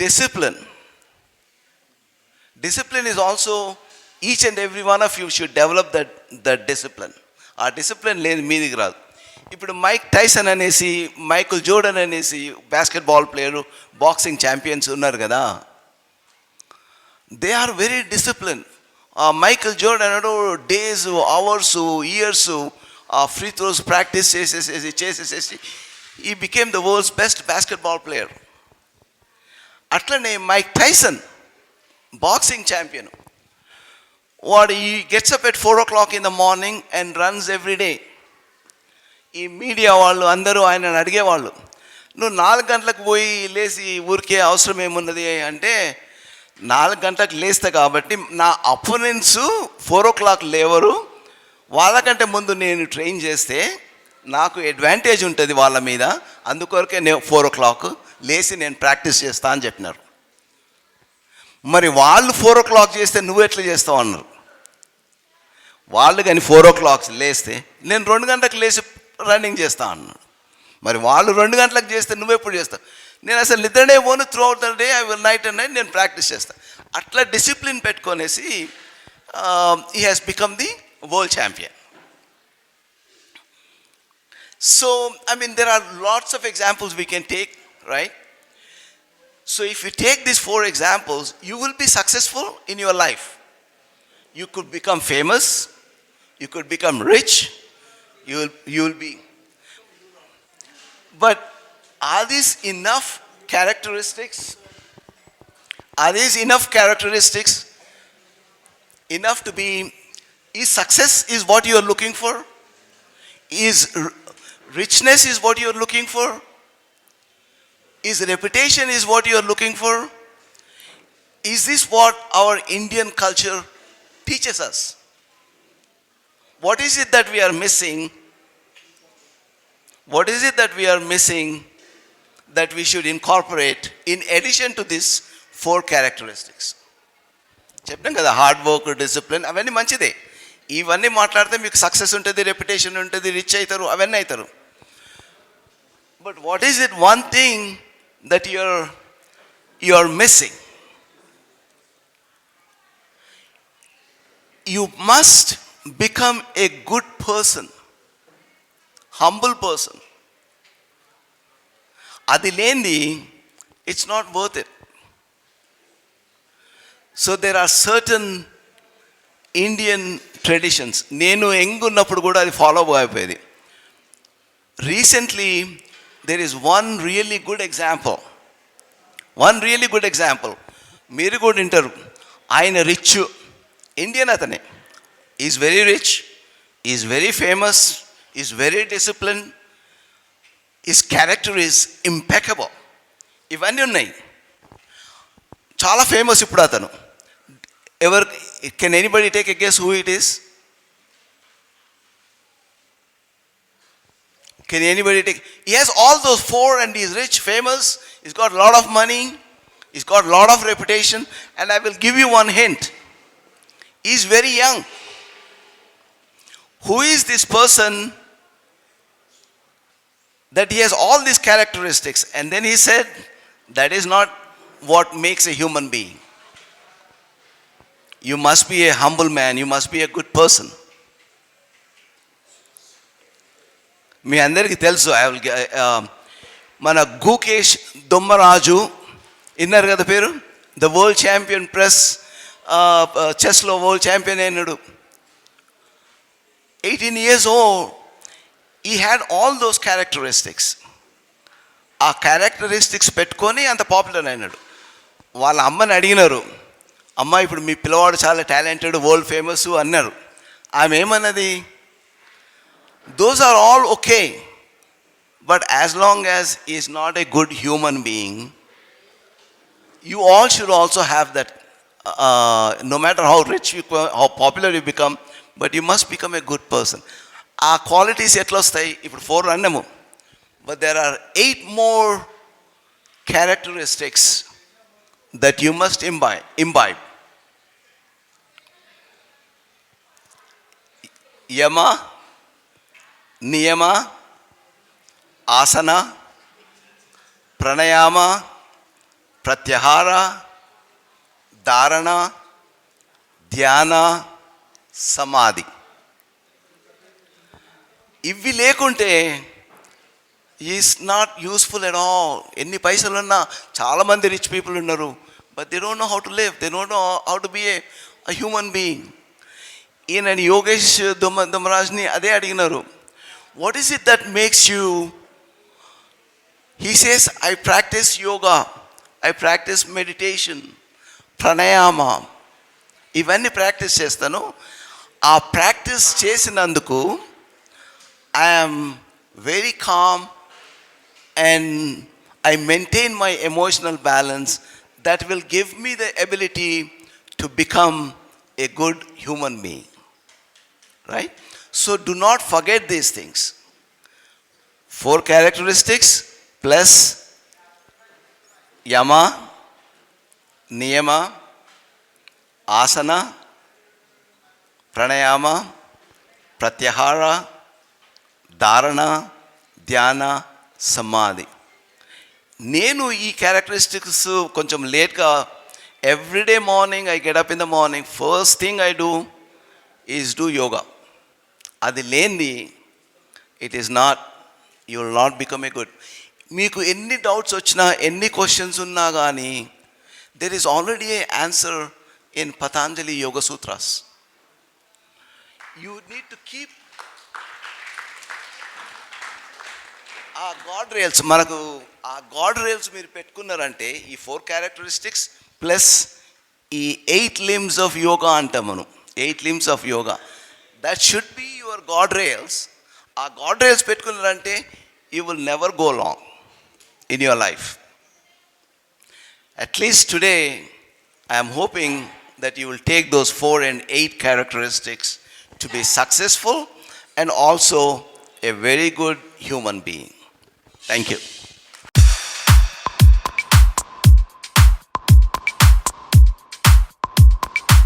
Discipline discipline is also each and every one of you should develop that that discipline ఆ discipline లేదు మీదికి రాదు. ఇప్పుడు Mike Tyson అనేసి మైకుల్ జోర్డన్ అనేసి బాస్కెట్బాల్ ప్లేయరు బాక్సింగ్ ఛాంపియన్స్ ఉన్నారు కదా. They are very discipline Michael Jordan అన్నాడు డేస్ అవర్స్ ఇయర్స్ ఆ ఫ్రీ త్రోస్ ప్రాక్టీస్ చేసేసేసి చేసేసేసి he became the world's best basketball player అట్లనే మైక్ టైసన్ బాక్సింగ్ ఛాంపియన్ వాడు he gets up at four o'clock in the morning and runs every day ఈ media వాళ్ళు అందరూ ఆయనను అడిగేవాళ్ళు నువ్వు నాలుగు గంటలకు పోయి లేచి ఊరికే అవసరం ఏమున్నది? అంటే నాలుగు గంటలకు లేస్తా కాబట్టి నా అపోనెంట్స్ ఫోర్ ఓ క్లాక్ లేవరు. వాళ్ళకంటే ముందు నేను ట్రైన్ చేస్తే నాకు అడ్వాంటేజ్ ఉంటుంది వాళ్ళ మీద. అందుకొరకే నేను ఫోర్ ఓ క్లాక్ లేచి నేను ప్రాక్టీస్ చేస్తా అని చెప్పినారు. మరి వాళ్ళు ఫోర్ ఓ క్లాక్ చేస్తే నువ్వు ఎట్లా చేస్తావు అన్నారు. వాళ్ళు కానీ ఫోర్ ఓ క్లాక్ లేస్తే నేను రెండు గంటలకు లేచి రన్నింగ్ చేస్తా అన్నాడు మరి వాళ్ళు రెండు గంటలకు చేస్తే నువ్వు ఎప్పుడు చేస్తావు? నేను అసలు నిద్రనే పోను throughout the day I will night and night నేను ప్రాక్టీస్ చేస్తాను అట్లా discipline పెట్టుకొనేసి he has become the world champion So, I mean, there are lots of examples we can take, right? So, if you take these four examples, you will be successful in your life. You could become famous, you could become rich, you will, you will be. But are these enough characteristics? Are these enough characteristics enough to be? Is success is what you are looking for? Is richness is what you are looking for? Is reputation is what you are looking for? Is this what our Indian culture teaches us? What is it that we are missing? What is it that we are missing that we should incorporate in addition to these four characteristics? చెప్పాం కదా hard work discipline అవన్నీ మంచిదే ఇవన్నీ మాట్లాడితే మీకు success ఉంటుంది reputation ఉంటుంది rich అవుతారు అవన్నీ అవుతారు but what is it one thing that you're you're missing you must become a good person humble person అది లేనిది it's not worth it so there are certain Indian traditions నేను ఎంగున్నప్పుడు కూడా అది ఫాలో అయిపోయేది. Recently there is one really good example one really good example మీరు కూడా వింటారు. ఆయన రిచ్ ఇండియన్ అతనే. Is very rich is very famous is very discipline is character is impeccable ఇవన్నీ ఉన్నాయి. చాలా ఫేమస్ ఇప్పుడు అతను. Ever can anybody take a guess who it is Can anybody take? He has all those four and he's rich, famous, he's got a lot of money, he's got a lot of reputation, and I will give you one hint. He's very young. Who is this person that he has all these characteristics? And then he said, that is not what makes a human being. You must be a humble man, you must be a good person. మీ అందరికీ తెలుసు I will uh, um, మన గూకేష్ దొమ్మరాజు విన్నారు కదా పేరు? The world champion press చెస్లో world champion అయినాడు. Eighteen years oh he had all those characteristics ఆ క్యారెక్టరిస్టిక్స్ పెట్టుకొని అంత పాపులర్ అయినాడు. వాళ్ళ అమ్మని అడిగినారు అమ్మ ఇప్పుడు మీ పిల్లవాడు చాలా టాలెంటెడ్ వరల్డ్ ఫేమస్ అన్నారు. ఆమె ఏమన్నది? those are all okay. But as long as he is not a good human being, you all should also have that. Uh, no matter how rich you, co- how popular you become, but you must become a good person. ఆ qualities ఎట్లా వస్తాయి ఇప్పుడు four అన్నాము but there are eight more characteristics that you must imbibe imbibe యమ నియమ ఆసన ప్రణయామ ప్రత్యహార ధారణ ధ్యాన సమాధి. ఇవి లేకుంటే is not useful at all. ఎన్ని పైసలు ఉన్నా చాలామంది రిచ్ పీపుల్ ఉన్నారు but they don't know how to live. They don't know how to be a human being. ఈయన యోగేష్ దుమ్మ దుమ్మరాజ్ని అదే అడిగినారు. What is it that makes you he says I practice yoga I practice meditation pranayama ఇవన్నీ practice చేస్తాను. ఆ practice చేసినందుకు I'm very calm and I maintain my emotional balance that will give me the ability to become a good human being right so do not forget these things four characteristics plus yama niyama asana pranayama ప్రత్యహార ధారణ ధ్యాన సమాధి నేను ఈ characteristics కొంచెం లేట్గా everyday morning I get up in the morning first thing I do is do yoga అది లేనిది it is not you will not become a good మీకు ఎన్ని డౌట్స్ వచ్చినా ఎన్ని క్వశ్చన్స్ ఉన్నా కానీ there is already a answer in Patanjali yoga sutras you need to keep ఆ God రేల్స్ మనకు ఆ గాడ్ రేల్స్ మీరు పెట్టుకున్నారంటే ఈ ఫోర్ క్యారెక్టరిస్టిక్స్ ప్లస్ ఈ ఎయిట్ లిమ్స్ ఆఫ్ యోగా అంటాం మనం. Eight limbs of yoga that should be guardrails ఆ గాడ్ రేల్స్ పెట్టుకున్నారంటే you will never go long in your life at least today I'm hoping that you will take those four and eight characteristics to be successful and also a very good human being thank you